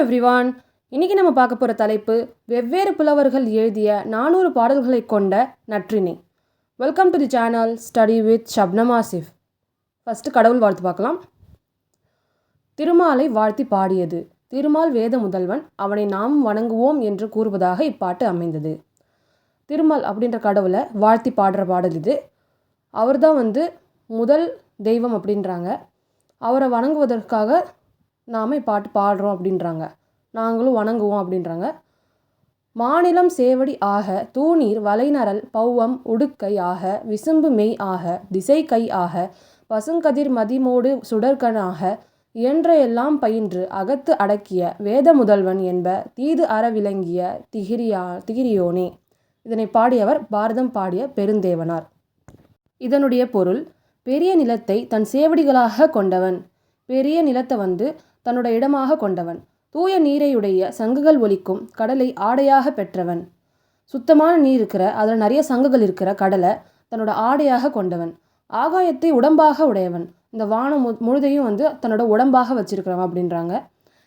Everyone. இன்னைக்கு நம்ம பார்க்க போகிற தலைப்பு வெவ்வேறு புலவர்கள் எழுதிய நானூறு பாடல்களை கொண்ட Natrinai. Welcome to the channel study with Shabnam Asif first கடவுள் வாழ்த்து பார்க்கலாம். திருமாலை வாழ்த்தி பாடியது. திருமால் வேத முதல்வன் அவனை நாம் வணங்குவோம் என்று கூறுவதாக இப்பாட்டு அமைந்தது. திருமால் அப்படின்ற கடவுளை வாழ்த்தி பாடுற பாடல் இது. அவர் தான் வந்து முதல் தெய்வம் அப்படின்றாங்க. அவரை வணங்குவதற்காக நாம் இப்பாட்டு பாடுறோம் அப்படின்றாங்க. நாங்களும் வணங்குவோம் அப்படின்றாங்க. மாநிலம் சேவடி ஆக தூணீர் வலைநரல் பௌவம் உடுக்கை ஆக விசும்பு மெய் ஆக திசை கை ஆக பசுங்கதிர் மதிமோடு சுடர்கனாக இயன்ற எல்லாம் பயின்று அகத்து அடக்கிய வேத முதல்வன் என்ப தீது அற விளங்கிய திகிரியா திகிரியோனே. இதனை பாடியவர் பாரதம் பாடிய பெருந்தேவனார். இதனுடைய பொருள் பெரிய நிலத்தை தன் சேவடிகளாக கொண்டவன். பெரிய நிலத்தை வந்து தன்னோட இடமாக கொண்டவன். தூய நீரையுடைய சங்குகள் ஒலிக்கும் கடலை ஆடையாக பெற்றவன். சுத்தமான நீர் இருக்கிற அதில் நிறைய சங்குகள் இருக்கிற கடலை தன்னோட ஆடையாக கொண்டவன். ஆகாயத்தை உடம்பாக உடையவன். இந்த வானம் மு முழுதையும் வந்து தன்னோட உடம்பாக வச்சிருக்கிறவன் அப்படின்றாங்க.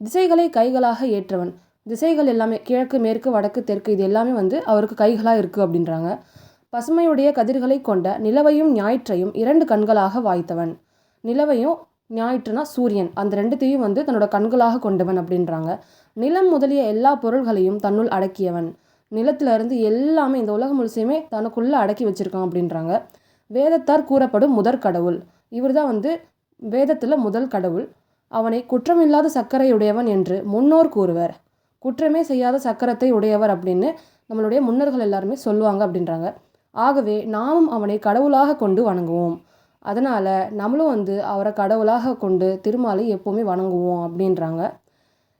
திசைகளை கைகளாக ஏற்றவன். திசைகள் எல்லாமே கிழக்கு மேற்கு வடக்கு தெற்கு இது எல்லாமே வந்து அவருக்கு கைகளாக இருக்குது அப்படின்றாங்க. பசுமையுடைய கதிர்களை கொண்ட நிலவையும் ஞாயிற்றையும் இரண்டு கண்களாக வாய்த்தவன். நிலவையும் ஞாயிற்றுனா சூரியன். அந்த ரெண்டுத்தையும் வந்து தன்னோட கண்களாக கொண்டவன் அப்படின்றாங்க. நிலம் முதலிய எல்லா பொருள்களையும் தன்னுள் அடக்கியவன். நிலத்திலிருந்து எல்லாமே இந்த உலகம் முழுசையுமே தனக்குள்ளே அடக்கி வச்சிருக்கான் அப்படின்றாங்க. வேதத்தார் கூறப்படும் முதற் கடவுள். இவர் தான் வந்து வேதத்தில் முதல் கடவுள். அவனை குற்றமில்லாத சக்கரையுடையவன் என்று முன்னோர் கூறுவர். குற்றமே செய்யாத சக்கரத்தை உடையவர் அப்படின்னு நம்மளுடைய முன்னோர்கள் எல்லாருமே சொல்லுவாங்க அப்படின்றாங்க. ஆகவே நாமும் அவனை கடவுளாக கொண்டு வணங்குவோம். அதனால் நம்மளும் வந்து அவரை கடவுளாக கொண்டு திருமாலை எப்போவுமே வணங்குவோம் அப்படின்றாங்க.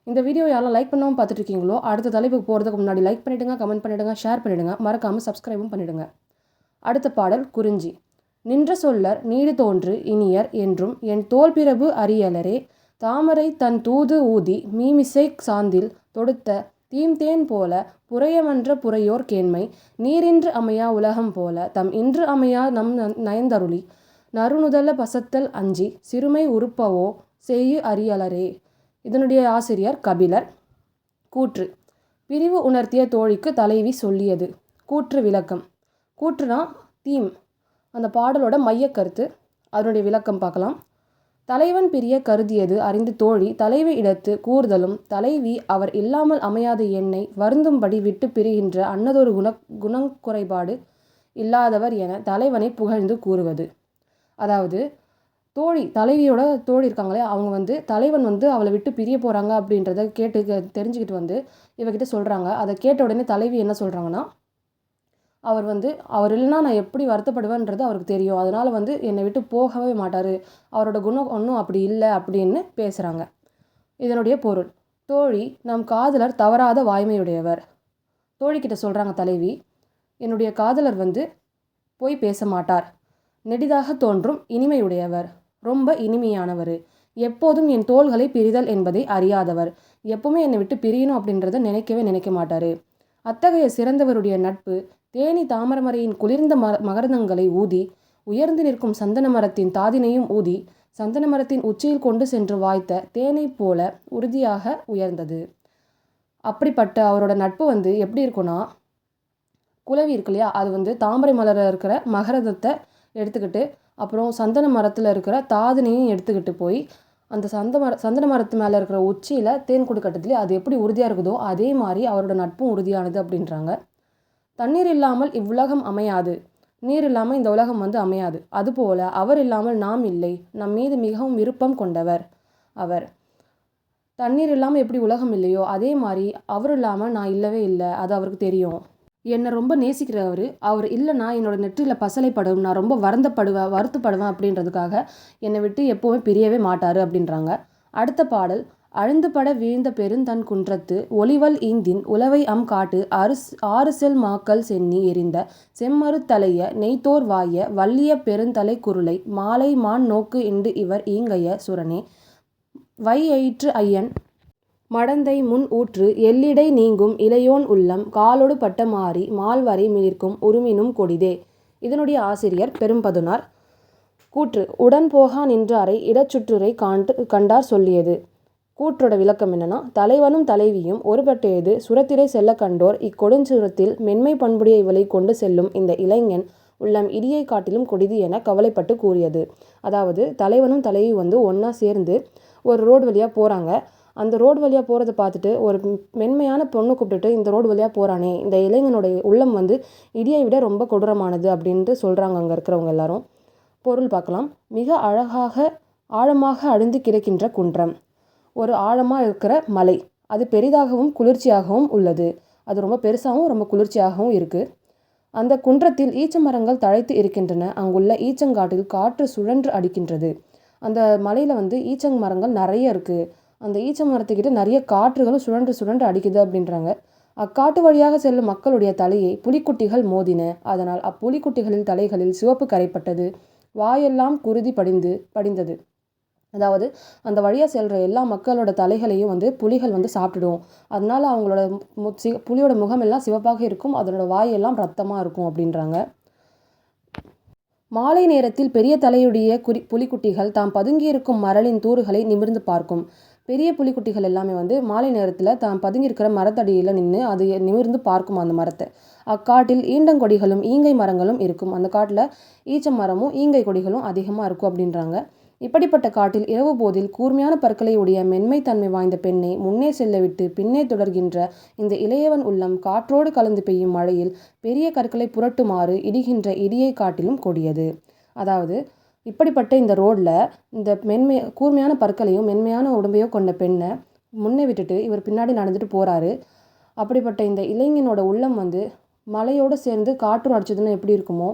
இந்த வீடியோ யாரெல்லாம் லைக் பண்ணாமல் பார்த்துட்ருக்கீங்களோ அடுத்த தலைப்புக்கு போகிறதுக்கு முன்னாடி லைக் பண்ணிவிடுங்க கமெண்ட் பண்ணிவிடுங்க ஷேர் பண்ணிவிடுங்க மறக்காமல் சப்ஸ்கிரைபும் பண்ணிவிடுங்க அடுத்த பாடல் குறிஞ்சி. நின்ற சொல்லர் நீடு தோன்று இனியர் என்றும் என் தோல் பிரபு அரியலரே தாமரை தன் தூது ஊதி மீமிசை சாந்தில் தொடுத்த தீம்தேன் போல புறையமன்ற புறையோர் கேண்மை நீரின்று அமையா உலகம் போல தம் இன்று அமையா நம் நயந்தருளி நறுநுதல பசத்தல் அஞ்சி சிறுமை உறுப்பவோ செய்யு அறியலரே இதனுடைய ஆசிரியர் கபிலர். கூற்று. பிரிவு உணர்த்திய தோழிக்கு தலைவி சொல்லியது. கூற்று விளக்கம். கூற்றுனா தீம். அந்த பாடலோட மையக்கருத்து அதனுடைய விளக்கம் பார்க்கலாம். தலைவன் பிரிய கருதியது அறிந்து தோழி தலைவி இடத்து கூறுதலும் தலைவி அவர் இல்லாமல் அமையாத எண்ணை வருந்தும்படி விட்டு பிரிகின்ற அன்னதொரு குண குணங்குறைபாடு இல்லாதவர் என தலைவனை புகழ்ந்து கூறுவது. அதாவது தோழி தலைவியோட தோழி இருக்காங்களே அவங்க வந்து தலைவன் வந்து அவளை விட்டு பிரிய போகிறாங்க அப்படின்றத கேட்டு தெரிஞ்சுக்கிட்டு வந்து இவகிட்ட சொல்கிறாங்க அதை கேட்ட உடனே தலைவி என்ன சொல்கிறாங்கன்னா அவர் வந்து அவர் இல்லைன்னா நான் எப்படி வருத்தப்படுவேன்றது அவருக்கு தெரியும். அதனால் வந்து என்னை விட்டு போகவே மாட்டார். அவரோட குணம் ஒன்றும் அப்படி இல்லை அப்படின்னு பேசுகிறாங்க இதனுடைய பொருள் தோழி நம் காதலர் தவறாத வாய்மையுடையவர். தோழிக்கிட்ட சொல்கிறாங்க தலைவி என்னுடைய காதலர் வந்து போய் பேச மாட்டார். நெடிதாக தோன்றும் இனிமையுடையவர். ரொம்ப இனிமையானவர். எப்போதும் என் தோள்களை பிரிதல் என்பதை அறியாதவர். எப்பவுமே என்னை விட்டு பிரியணும் அப்படின்றத நினைக்கவே நினைக்க மாட்டார். அத்தகைய சிறந்தவருடைய நட்பு தேனி தாமரமரையின் குளிர்ந்த ம மகரந்தங்களை ஊதி உயர்ந்து நிற்கும் சந்தன மரத்தின் தாதினையும் ஊதி சந்தன மரத்தின் உச்சியில் கொண்டு சென்று வாய்த்த தேனை போல உறுதியாக உயர்ந்தது. அப்படிப்பட்ட அவரோட நட்பு வந்து எப்படி இருக்குன்னா குலவி இருக்கு இல்லையா அது வந்து தாமரை மலரில் இருக்கிற மகரதத்தை எடுத்துக்கிட்டு அப்புறம் சந்தன மரத்தில் இருக்கிற தாதினையும் எடுத்துக்கிட்டு போய் அந்த சந்த மர சந்தன மரத்து மேலே இருக்கிற உச்சியில் தேன் கொடுக்கட்டத்துலேயே அது எப்படி உறுதியாக இருக்குதோ அதே மாதிரி அவரோட நட்பும் உறுதியானது அப்படின்றாங்க. தண்ணீர் இல்லாமல் இவ்வுலகம் அமையாது. நீர் இல்லாமல் இந்த உலகம் வந்து அமையாது. அதுபோல் அவர் இல்லாமல் நாம் இல்லை. நம் மீது மிகவும் விருப்பம் கொண்டவர் அவர். தண்ணீர் இல்லாமல் எப்படி உலகம் இல்லையோ அதே மாதிரி அவர் இல்லாமல் நான் இல்லவே இல்லை. அது அவருக்கு தெரியும். என்னை ரொம்ப நேசிக்கிறவர். அவர் இல்லைன்னா என்னோட நெற்றியில் பசலைப்படும் நான் ரொம்ப வருந்தப்படுவேன் வருத்தப்படுவேன் அப்படின்றதுக்காக என்னை விட்டு எப்போவுமே பிரியவே மாட்டார் அப்படின்றாங்க. அடுத்த பாடல். அழுந்துபட வீழ்ந்த பெருந்தன் குன்றத்து ஒளிவல் ஈந்தின் உலவை அம் காட்டு அருஸ் ஆறு செல் மாக்கள் சென்னி எரிந்த செம்மறு தலைய நெய்த்தோர் வாய வள்ளிய பெருந்தலை குருளை மாலை மான் நோக்கு இண்டு இவர் ஈங்கைய சுரனே வையயிற்று ஐயன் மடந்தை முன் ஊற்று எல்லிடை நீங்கும் இளையோன் உள்ளம் காலொடு பட்ட மாறி மால்வரை மிளிர்க்கும் உருமினும் கொடிதே. இதனுடைய ஆசிரியர் பெரும்பதுனார். கூற்று உடன் போகா நின்றாரை இடச்சுற்றுரை காண்டு கண்டார் சொல்லியது. கூற்றோட விளக்கம் என்னன்னா தலைவனும் தலைவியும் ஒருபட்டையது சுரத்திரை செல்ல கண்டோர் இக்கொடுஞ்சுரத்தில் மென்மை பண்புடைய இவளை கொண்டு செல்லும் இந்த இளைஞன் உள்ளம் இடியை காட்டிலும் கொடிது என கவலைப்பட்டு கூறியது. அதாவது தலைவனும் தலைவி வந்து ஒன்றா சேர்ந்து ஒரு ரோடு வழியாக போகிறாங்க அந்த ரோடு வழியாக போகிறத பார்த்துட்டு ஒரு மென்மையான பொண்ணு கூப்பிட்டுட்டு இந்த ரோடு வழியாக போகிறானே இந்த இளைஞனுடைய உள்ளம் வந்து இடியை விட ரொம்ப கொடூரமானது அப்படின்ட்டு சொல்கிறாங்க அங்கே இருக்கிறவங்க எல்லாரும். பொருள் பார்க்கலாம். மிக அழகாக ஆழமாக அழிந்து கிடக்கின்ற குன்றம். ஒரு ஆழமாக இருக்கிற மலை. அது பெரிதாகவும் குளிர்ச்சியாகவும் உள்ளது. அது ரொம்ப பெருசாகவும் ரொம்ப குளிர்ச்சியாகவும் இருக்குது அந்த குன்றத்தில் ஈச்ச மரங்கள் தழைத்து இருக்கின்றன. அங்குள்ள ஈச்சங்காட்டில் காற்று சுழன்று அடிக்கின்றது. அந்த மலையில் வந்து ஈச்சங் மரங்கள் நிறைய இருக்குது அந்த ஈச்ச மரத்துக்கிட்ட நிறைய காற்றுகளும் சுழன்று சுழன்று அடிக்குது அப்படின்றாங்க. அக்காட்டு வழியாக செல்லும் மக்களுடைய தலையை புலிக்குட்டிகள் மோதின. அதனால் அப்புலிக்குட்டிகளின் தலைகளில் சிவப்பு கரைப்பட்டது. வாயெல்லாம் குருதி படிந்து படிந்தது. அதாவது அந்த வழியாக செல்கிற எல்லா மக்களோட தலைகளையும் வந்து புலிகள் வந்து சாப்பிட்டுடும். அதனால அவங்களோட மு சி புலியோட முகமெல்லாம் சிவப்பாக இருக்கும். அதனோட வாயெல்லாம் ரத்தமாக இருக்கும் அப்படின்றாங்க. மாலை நேரத்தில் பெரிய தலையுடைய குறி புலிக்குட்டிகள் தாம் பதுங்கியிருக்கும் மரலின் தூறுகளை நிமிர்ந்து பார்க்கும். பெரிய புலிக்குட்டிகள் எல்லாமே வந்து மாலை நேரத்தில் தாம் பதுங்கியிருக்கிற மரத்தடியில் நின்று அது நிமிர்ந்து பார்க்கும் அந்த மரத்தை. அக்காட்டில் ஈண்டங்கொடிகளும் ஈங்கை மரங்களும் இருக்கும். அந்த காட்டில் ஈச்ச மரமும் ஈங்கை கொடிகளும் அதிகமாக இருக்கும் அப்படின்றாங்க. இப்படிப்பட்ட காட்டில் இரவு போதில் கூர்மையான பற்களை உடைய மென்மைத்தன்மை வாய்ந்த பெண்ணை முன்னே செல்லவிட்டு பின்னே தொடர்கின்ற இந்த இளையவன் உள்ளம் காற்றோடு கலந்து பெய்யும் மழையில் பெரிய கற்களை புரட்டுமாறு இடிகின்ற இடியை காட்டிலும் கொடியது. அதாவது இப்படிப்பட்ட இந்த ரோடில் இந்த மென்மை கூர்மையான பற்களையும் மென்மையான உடம்பையும் கொண்ட பெண்ணை முன்னே விட்டுட்டு இவர் பின்னாடி நடந்துட்டு போகிறாரு அப்படிப்பட்ட இந்த இளைஞனோட உள்ளம் வந்து மலையோடு சேர்ந்து காற்றும் அடிச்சதுன்னா எப்படி இருக்குமோ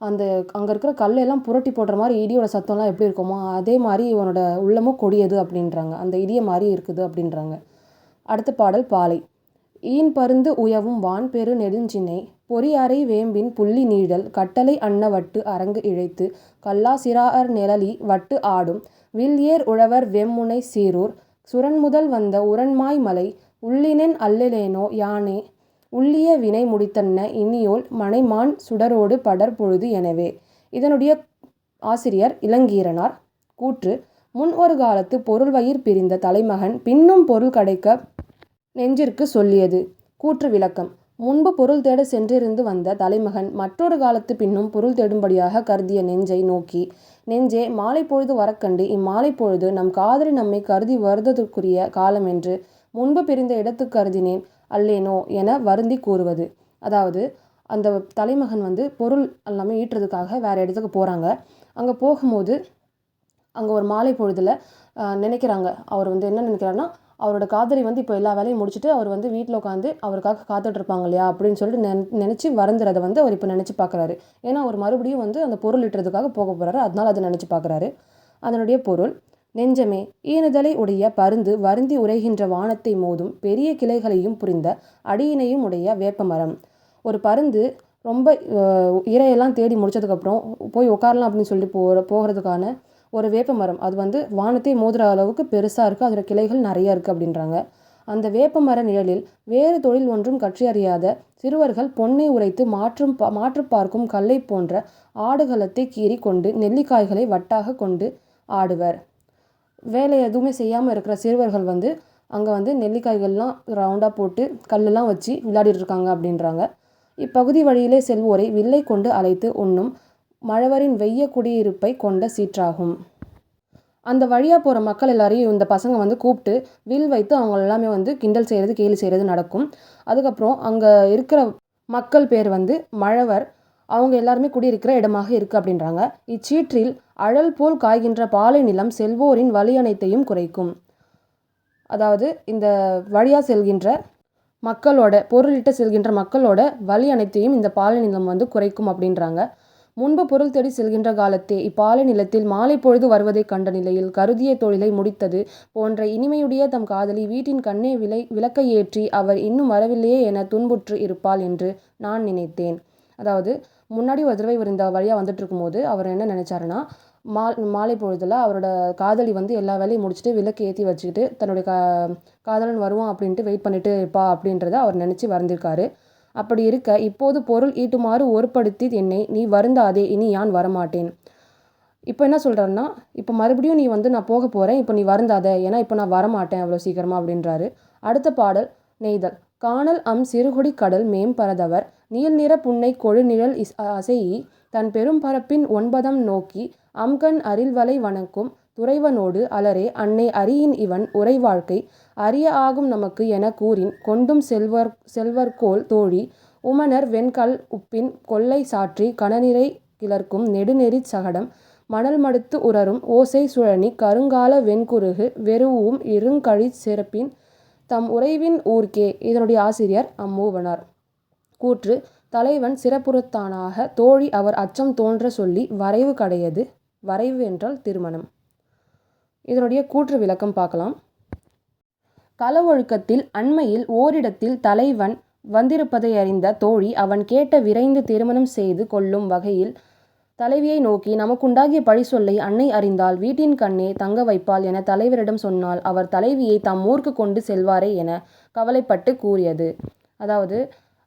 அந்த அங்கே இருக்கிற கல்லெல்லாம் புரட்டி போடுற மாதிரி இடியோட சத்தம்லாம் எப்படி இருக்குமோ அதே மாதிரி இவனோட உள்ளமும் கொடியது அப்படின்றாங்க. அந்த இடிய மாதிரி இருக்குது அப்படின்றாங்க. அடுத்த பாடல் பாலை. ஈன் பருந்து உயவும் வான் பெரு நெடுஞ்சினை பொறியறை வேம்பின் புள்ளி நீழல் கட்டளை அன்ன வட்டு அரங்கு இழைத்து கல்லாசிரார் நிழலி வட்டு ஆடும் வில் ஏர் உழவர் வெம்முனை சீரூர் சுரன்முதல் வந்த உரன்மாய் மலை உள்ளினென் அல்லலேனோ யானே உள்ளிய வினை முடித்தன்ன இனியோல் மனைமான் சுடரோடு படர் பொழுது எனவே. இதனுடைய ஆசிரியர் இளங்கீரனார். கூற்று முன் ஒரு காலத்து பொருள் வயிர் பிரிந்த தலைமகன் பின்னும் பொருள் கடைக்க நெஞ்சிற்கு சொல்லியது. கூற்று விளக்கம். முன்பு பொருள் தேட சென்றிருந்து வந்த தலைமகன் மற்றொரு காலத்து பின்னும் பொருள் தேடும்படியாக கருதிய நெஞ்சை நோக்கி நெஞ்சே மாலை பொழுது வரக்கண்டு இம்மாலை பொழுது நம் காதலி நம்மை கருதி வருவதற்குரிய காலம் என்று முன்பு பிரிந்த இடத்து கருதினேன் அல்லேனோ என வருந்தி கூறுவது. அதாவது அந்த தலைமகன் வந்து பொருள் எல்லாமே ஈட்டுறதுக்காக வேறு இடத்துக்கு போகிறாங்க அங்கே போகும்போது அங்கே ஒரு மாலை பொழுதில் நினைக்கிறாங்க. அவர் வந்து என்ன நினைக்கிறாருன்னா அவரோட காதலி வந்து இப்போ எல்லா வேலையும் முடிச்சுட்டு அவர் வந்து வீட்டில் உட்காந்து அவருக்காக காத்துட்ருப்பாங்க இல்லையா அப்படின்னு சொல்லிட்டு நெ நினச்சி வருந்துறதை வந்து அவர் இப்போ நினச்சி பார்க்குறாரு ஏன்னா அவர் மறுபடியும் வந்து அந்த பொருள் இட்டுறதுக்காக போக போகிறாரு அதனால் அதை நினச்சி பார்க்குறாரு அதனுடைய பொருள் நெஞ்சமே ஈனுதலை உடைய பருந்து வருந்தி உரைகின்ற வானத்தை மோதும் பெரிய கிளைகளையும் புரிந்த அடியினையும் உடைய வேப்பமரம். ஒரு பருந்து ரொம்ப இரையெல்லாம் தேடி முடிச்சதுக்கப்புறம் போய் உட்காரலாம் அப்படின்னு சொல்லி போகிற போகிறதுக்கான ஒரு வேப்ப மரம் அது வந்து வானத்தை மோதுற அளவுக்கு பெருசாக இருக்குது அதில் கிளைகள் நிறைய இருக்குது அப்படின்றாங்க. அந்த வேப்ப மர நிழலில் வேறு தொழில் ஒன்றும் கற்றி அறியாத சிறுவர்கள் பொன்னை உரைத்து மாற்றும் மாற்று பார்க்கும் கல்லை போன்ற ஆடுகளத்தை கீறி கொண்டு நெல்லிக்காய்களை வட்டாக கொண்டு ஆடுவர். வேலை எதுவுமே செய்யாமல் இருக்கிற சிறுவர்கள் வந்து அங்கே வந்து நெல்லிக்காய்கள்லாம் ரவுண்டாக போட்டு கல்லெல்லாம் வச்சு விளையாடிட்டு இருக்காங்க அப்படின்றாங்க. இப்பகுதி வழியிலே செல்வோரை வில்லை கொண்டு அழைத்து உண்ணும் மழவரின் வெய்ய குடியிருப்பை கொண்ட சீற்றாகும். அந்த வழியாக போகிற மக்கள் எல்லாரையும் இந்த பசங்க வந்து கூப்பிட்டு வில் வைத்து அவங்க எல்லாமே வந்து கிண்டல் செய்கிறது கேலி செய்கிறது நடக்கும். அதுக்கப்புறம் அங்கே இருக்கிற மக்கள் பேர் வந்து மழவர். அவங்க எல்லாருமே குடியிருக்கிற இடமாக இருக்குது அப்படின்றாங்க. இச்சீற்றில் அழல் போல் காய்கின்ற பாலை நிலம் செல்வோரின் வழி அனைத்தையும் குறைக்கும். அதாவது இந்த வழியாக செல்கின்ற மக்களோட பொருளிட்ட செல்கின்ற மக்களோட வழி அனைத்தையும் இந்த பாலை நிலம் வந்து குறைக்கும் அப்படின்றாங்க. முன்பு பொருள் தேடி செல்கின்ற காலத்தே இப்பாலை நிலத்தில் மாலை பொழுது வருவதைக் கண்ட நிலையில் கருதிய தொழிலை முடித்தது போன்ற இனிமையுடைய தம் காதலி வீட்டின் கண்ணே விலை விளக்கை ஏற்றி அவர் இன்னும் வரவில்லையே என துன்புற்று இருப்பாள் என்று நான் நினைத்தேன். அதாவது முன்னாடி ஒரு தடவை இவர் இந்த வழியாக வந்துட்டு இருக்கும்போது அவர் என்ன நினச்சாருன்னா மா மாலை பொழுதில் அவரோட காதலி வந்து எல்லா வேலையும் முடிச்சுட்டு விளக்கு ஏற்றி வச்சுக்கிட்டு தன்னுடைய கா காதலன் வருவான் அப்படின்ட்டு வெயிட் பண்ணிட்டு இருப்பா அப்படின்றத அவர் நினச்சி வரைந்திருக்காரு. அப்படி இருக்க இப்போது பொருள் ஈட்டுமாறு ஒருப்படுத்தி என்னை நீ வருந்தாதே இனி யான் வரமாட்டேன்? இப்போ என்ன சொல்கிறாருன்னா இப்போ மறுபடியும் நீ வந்து நான் போக போகிறேன் இப்போ நீ வருந்தாத ஏன்னா இப்போ நான் வரமாட்டேன் அவ்வளோ சீக்கிரமாக அப்படின்றாரு. அடுத்த பாடல் நெய்தல். காணல் அம் சிறுகுடி கடல் மேம்பரதவர் நீல் நிற புன்னை கொழுநிழல் இஸ் அசையி தன் பெரும் பரப்பின் ஒன்பதம் நோக்கி அம்கண் அரில்வலை வணக்கும் துறைவனோடு அலரே அன்னை அரியின் இவன் உரை வாழ்க்கை அரிய ஆகும் நமக்கு என கூறின் கொண்டும் செல்வர் செல்வர்கோல் தோழி உமணர் வெண்கல் உப்பின் கொல்லை சாற்றி கணநிறை கிளர்க்கும் நெடுநெறிச் சகடம் மணல் மடுத்து உரரும் ஓசை சுழனி கருங்கால வெண்குருகு வெறுவும் இருங்கழிச் சிறப்பின் தம் உறைவின் ஊர்க்கே. இதனுடைய ஆசிரியர் அம்மூவனார். கூற்று தலைவன் சிறப்புறத்தானாக தோழி அவர் அச்சம் தோன்ற சொல்லி வரைவு கடையது வரைவு என்றால் திருமணம். இதனுடைய கூற்று விளக்கம் பார்க்கலாம். களவொழுக்கத்தில் அண்மையில் ஓரிடத்தில் தலைவன் வந்திருப்பதை அறிந்த தோழி அவன் கேட்ட விரைந்து திருமணம் செய்து கொள்ளும் வகையில் தலைவியை நோக்கி நமக்குண்டாகிய பழி சொல்லை அன்னை அறிந்தால் வீட்டின் கண்ணே தங்க வைப்பாள் என தலைவரிடம் சொன்னால் அவர் தலைவியை தம் ஊருக்கு கொண்டு செல்வாரே என கவலைப்பட்டு கூறியது. அதாவது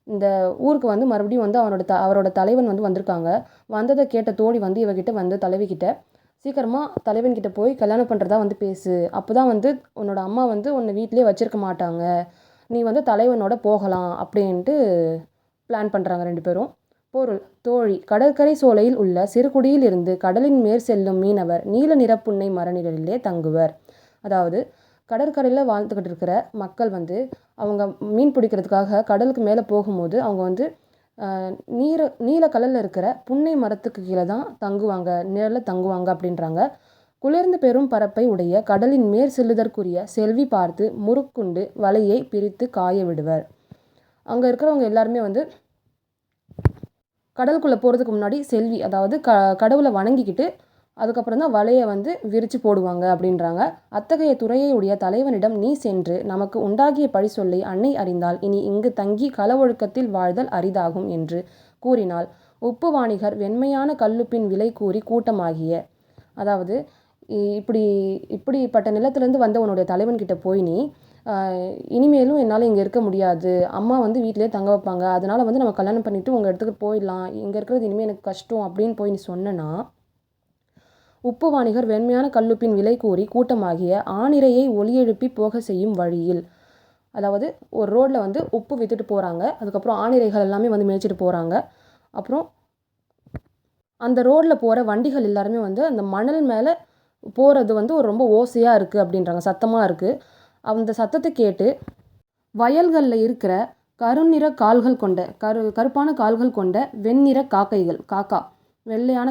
இந்த ஊருக்கு வந்து மறுபடியும் வந்து அவனோட த அவரோட தலைவன் வந்து வந்திருக்காங்க. வந்ததை கேட்ட தோழி வந்து இவகிட்ட வந்து தலைவிக்கிட்ட சீக்கிரமாக தலைவன்கிட்ட போய் கல்யாணம் பண்ணுறதா வந்து பேசு. அப்போ தான் வந்து உன்னோட அம்மா வந்து உன்னை வீட்டிலே வச்சிருக்க மாட்டாங்க. நீ வந்து தலைவனோட போகலாம் அப்படின்ட்டு பிளான் பண்ணுறாங்க ரெண்டு பேரும். பொருள் தோழி கடற்கரை சோலையில் உள்ள சிறுகுடியில் இருந்து கடலின் மேற் செல்லும் மீனவர் நீல நிறப்புன்னை மரநிழலிலே தங்குவர். அதாவது கடற்கரையில் வாழ்ந்துக்கிட்டு இருக்கிற மக்கள் வந்து அவங்க மீன் பிடிக்கிறதுக்காக கடலுக்கு மேலே போகும்போது அவங்க வந்து நீர நீல கலரில் இருக்கிற புன்னை மரத்துக்கு கீழே தான் தங்குவாங்க நிழலில் தங்குவாங்க அப்படின்றாங்க. குளிர்ந்த பெரும் பரப்பை உடைய கடலின் மேற் செல்லுதற்குரிய செல்வி பார்த்து முறுக்குண்டு வலையை பிரித்து காய விடுவர். அங்கே இருக்கிறவங்க எல்லாருமே வந்து கடலுக்குள்ளே போகிறதுக்கு முன்னாடி செல்வி அதாவது க கடவுளை வணங்கிக்கிட்டு அதுக்கப்புறம் தான் வலையை வந்து விரித்து போடுவாங்க அப்படின்றாங்க. அத்தகைய துறையை உடைய தலைவனிடம் நீ சென்று நமக்கு உண்டாகிய பழி சொல்லை அன்னை அறிந்தால் இனி இங்கு தங்கி களவொழுக்கத்தில் வாழ்தல் அரிதாகும் என்று கூறினாள். உப்பு வாணிகர் வெண்மையான கல்லுப்பின் விலை கூறி கூட்டமாகிய அதாவது இப்படி இப்படிப்பட்ட நிலத்திலேருந்து வந்த உன்னுடைய தலைவன்கிட்ட போய் நீ இனிமேலும் என்னால் இங்கே இருக்க முடியாது. அம்மா வந்து வீட்டிலே தங்க வைப்பாங்க. அதனால் வந்து நம்ம கல்யாணம் பண்ணிவிட்டு உங்கள் இடத்துக்கு போயிடலாம். இங்கே இருக்கிறது இனிமேல் எனக்கு கஷ்டம் அப்படின்னு போய் நீ சொன்னனா உப்பு வாணிகர் வெண்மையான கல்லுப்பின் விலை கூறி கூட்டமாகிய ஆணிரையை ஒளியெழுப்பி போக செய்யும் வழியில் அதாவது ஒரு ரோட்டில் வந்து உப்பு விற்றுட்டு போகிறாங்க அதுக்கப்புறம் ஆணிரைகள் எல்லாமே வந்து மேய்ச்சிட்டு போகிறாங்க அப்புறம் அந்த ரோட்டில் போகிற வண்டிகள் எல்லாருமே வந்து அந்த மணல் மேலே போகிறது வந்து ஒரு ரொம்ப ஓசையாக இருக்குது அப்படின்றாங்க சத்தமாக இருக்குது அந்த சத்தத்தை கேட்டு வயல்களில் இருக்கிற கருநிற கால்கள் கொண்ட கரு கருப்பான கால்கள் கொண்ட வெண்ணிற காக்கைகள் காக்கா வெள்ளையான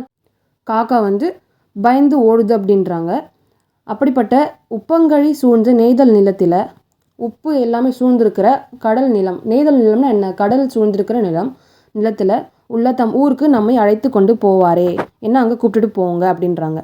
காக்கா வந்து பயந்து ஓடுது அப்படின்றாங்க. அப்படிப்பட்ட உப்பங்கழி சூழ்ந்த நெய்தல் நிலத்தில் உப்பு எல்லாமே சூழ்ந்திருக்கிற கடல் நிலம். நெய்தல் நிலம்னா என்ன? கடல் சூழ்ந்திருக்கிற நிலம். நிலத்தில் உள்ள தம் ஊருக்கு நம்மை அழைத்து கொண்டு போவாரே. என்ன அங்கே கூப்பிட்டுட்டு போங்க அப்படின்றாங்க.